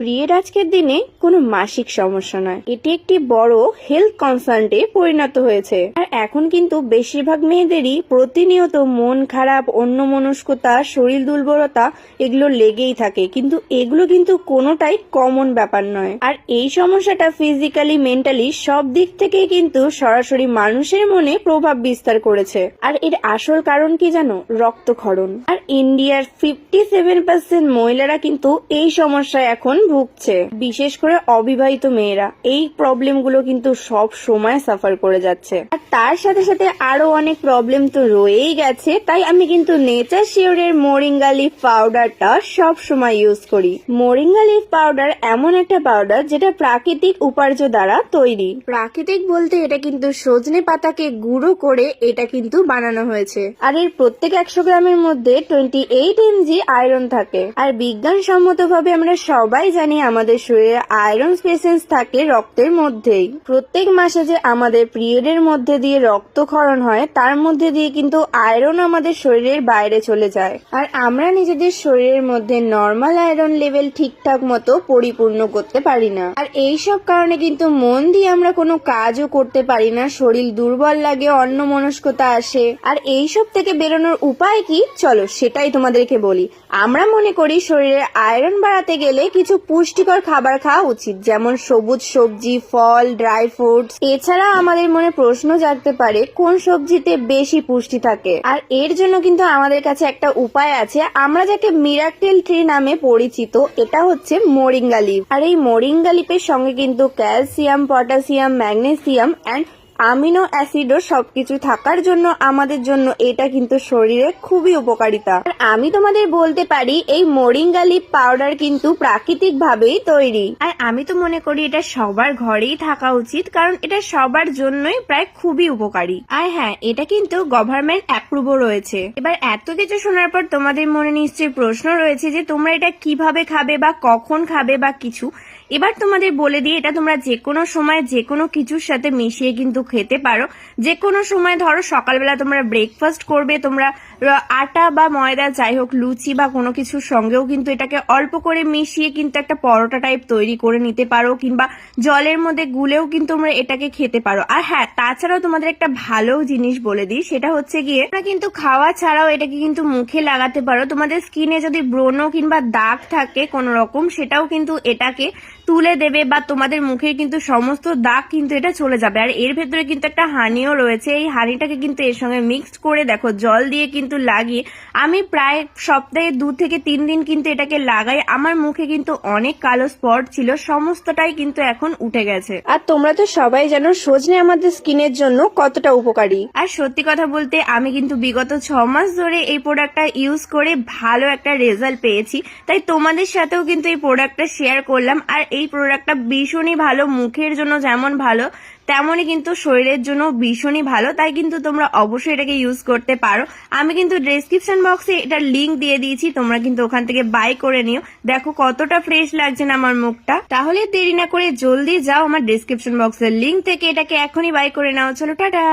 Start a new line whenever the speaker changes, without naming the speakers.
বিয়ের আজকের দিনে কোনো মাসিক সমস্যা নয়। এটি একটি বড় হেলথ কনসার্নে পরিণত হয়েছে। আর এখন কিন্তু বেশিরভাগ মেয়েদেরই প্রতিনিয়ত মন খারাপ, অন্যমনস্কতা, শরীর দুর্বলতা এগুলো লেগেই থাকে। কিন্তু এগুলো কিন্তু কোনোটাই কমন ব্যাপার নয়। আর এই সমস্যাটা ফিজিক্যালি মেন্টালি সব দিক থেকেই কিন্তু সরাসরি মানুষের মনে প্রভাব বিস্তার করেছে। আর এর আসল কারণ কি জানো? রক্তক্ষরণ। আর ইন্ডিয়ার ফিফটি সেভেন পার্সেন্ট মহিলারা কিন্তু এই সমস্যায় এখন ভুগছে। বিশেষ করে অবিবাহিত মেয়েরা। এই প্রবলেমগুলো কিন্তু সব সময় সাফার করে যাচ্ছে। আর তার সাথে সাথে আরও অনেক প্রবলেম তো রয়েই গেছে। তাই আমি কিন্তু নেচার শিওরের মোরিঙ্গা লিফ পাউডারটা সব সময় ইউজ করি। মোরিঙ্গা লিফ পাউডার এমন একটা পাউডার যেটা প্রাকৃতিক উপার্য দ্বারা তৈরি। প্রাকৃতিক বলতে এটা কিন্তু সজনে পাতাকে গুঁড়ো করে এটা কিন্তু বানানো হয়েছে। আর এর প্রত্যেক একশো গ্রামের মধ্যে টোয়েন্টি এইট এমজি আয়রন থাকে। আর বিজ্ঞানসম্মত ভাবে আমরা সবাই জানি আমাদের শরীরে আয়রন স্পেসেন্স থাকে রক্তের মধ্যেই। প্রত্যেক মাসে যে আমাদের পিরিয়ডের মধ্যে দিয়ে রক্তক্ষরণ হয়, তার মধ্যে দিয়ে কিন্তু আয়রন আমাদের শরীরের বাইরে চলে যায়। আর আমরা নিজেদের শরীরের মধ্যে নর্মাল আয়রন লেভেল ঠিকঠাক মতো পরিপূর্ণ করতে পারি না। আর এই সব কারণে কিন্তু মন দিয়ে আমরা কোনো কাজও করতে পারি না, শরীর দুর্বল লাগে অন্য মনস্কতা আসে। আর এই সব থেকে বেরোনোর উপায় কি? চলো সেটাই তোমাদেরকে বলি। আমরা মনে করি শরীরে আয়রন বাড়াতে গেলে কিছু পুষ্টিকর খাবার খাওয়া উচিত, যেমন সবুজ সবজি, ফল ড্রাই ফ্রুটস এছাড়া আমাদের মনে প্রশ্ন জাগতে পারে, কোন সবজিতে বেশি পুষ্টি থাকে? আর এর জন্য কিন্তু আমাদের কাছে একটা উপায় আছে। আমরা যাকে মিরাক্টেল ট্রি নামে পরিচিত, এটা হচ্ছে মোরিঙ্গা লিভ আর এই মোরিঙ্গা লিপের সঙ্গে কিন্তু calcium potassium magnesium and amino অ্যাসিডও সবকিছু থাকার জন্য আমাদের জন্য এটা কিন্তু শরীরে খুবই উপকারিতা। আর আমি তোমাদের বলতে পারি, এই মোরিঙ্গা লিপ পাউডার কিন্তু প্রাকৃতিক ভাবেই তৈরি। আর আমি তো মনে করি এটা সবার ঘরেই থাকা উচিত, কারণ এটা সবার জন্যই প্রায় খুবই উপকারী। আর হ্যাঁ এটা কিন্তু গভর্নমেন্ট অ্যাপ্রুভও রয়েছে। এবার এত কিছু শোনার পর তোমাদের মনে নিশ্চয়ই প্রশ্ন রয়েছে যে, তোমরা এটা কীভাবে খাবে বা কখন খাবে বা কিছু? এবার তোমাদের বলে দিই, এটা তোমরা যে কোনো সময় যে কোনো কিছুর সাথে মিশিয়ে কিন্তু খেতে পারো। যে কোনো সময় ধরো সকালবেলা তোমরা ব্রেকফাস্ট করবে, তোমরা আটা বা ময়দা, যাই হোক, লুচি বা কোনো কিছুর সঙ্গেও কিন্তু এটাকে অল্প করে মিশিয়ে কিন্তু একটা পরোটা টাইপ তৈরি করে নিতে পারো, কিংবা জলের মধ্যে গুলেও কিন্তু তোমরা এটাকে খেতে পারো। আর হ্যাঁ তাছাড়াও তোমাদের একটা ভালো জিনিস বলে দিই, সেটা হচ্ছে গিয়ে, তোমরা কিন্তু খাওয়া ছাড়াও এটাকে কিন্তু মুখে লাগাতে পারো। তোমাদের স্কিনে যদি ব্রণ কিংবা দাগ থাকে কোনো রকম, সেটাও কিন্তু এটাকে তুলে দেবে বা তোমাদের মুখের কিন্তু সমস্ত দাগ কিন্তু এটা চলে যাবে। আর এর ভেতরে কিন্তু একটা হানিও রয়েছে। এই হানিটাকে কিন্তু এর সঙ্গে মিক্সড করে দেখো জল দিয়ে কিন্তু লাগিয়ে। আমি প্রায় সপ্তাহে দু থেকে তিন দিন কিন্তু এটাকে লাগাই। আমার মুখে কিন্তু অনেক কালো স্পট ছিল। সমস্তটাই কিন্তু এখন উঠে গেছে। আর তোমরা তো সবাই জানো সজনে আমাদের স্কিনের জন্য কতটা উপকারী। আর সত্যি কথা বলতে আমি কিন্তু বিগত ছ মাস ধরে এই প্রোডাক্টটা ইউজ করে ভালো একটা রেজাল্ট পেয়েছি। তাই তোমাদের সাথেও কিন্তু এই প্রোডাক্টটা শেয়ার করলাম। আর এই প্রোডাক্টটা ভীষণই ভালো, মুখের জন্য যেমন ভালো, তেমনই কিন্তু শরীরের জন্য ভীষণই ভালো। তাই কিন্তু তোমরা অবশ্যই এটাকে ইউজ করতে পারো। আমি কিন্তু ডেসক্রিপশন বক্সে এটার লিংক দিয়ে দিয়েছি, তোমরা কিন্তু ওখান থেকে বাই করে নিও। দেখো কতটা ফ্রেশ লাগছে না আমার মুখটা। তাহলে দেরি না করে জলদি যাও আমার ডেসক্রিপশন বক্সের লিংক থেকে এটাকে এখনই বাই করে নাও। চলো, টাটা!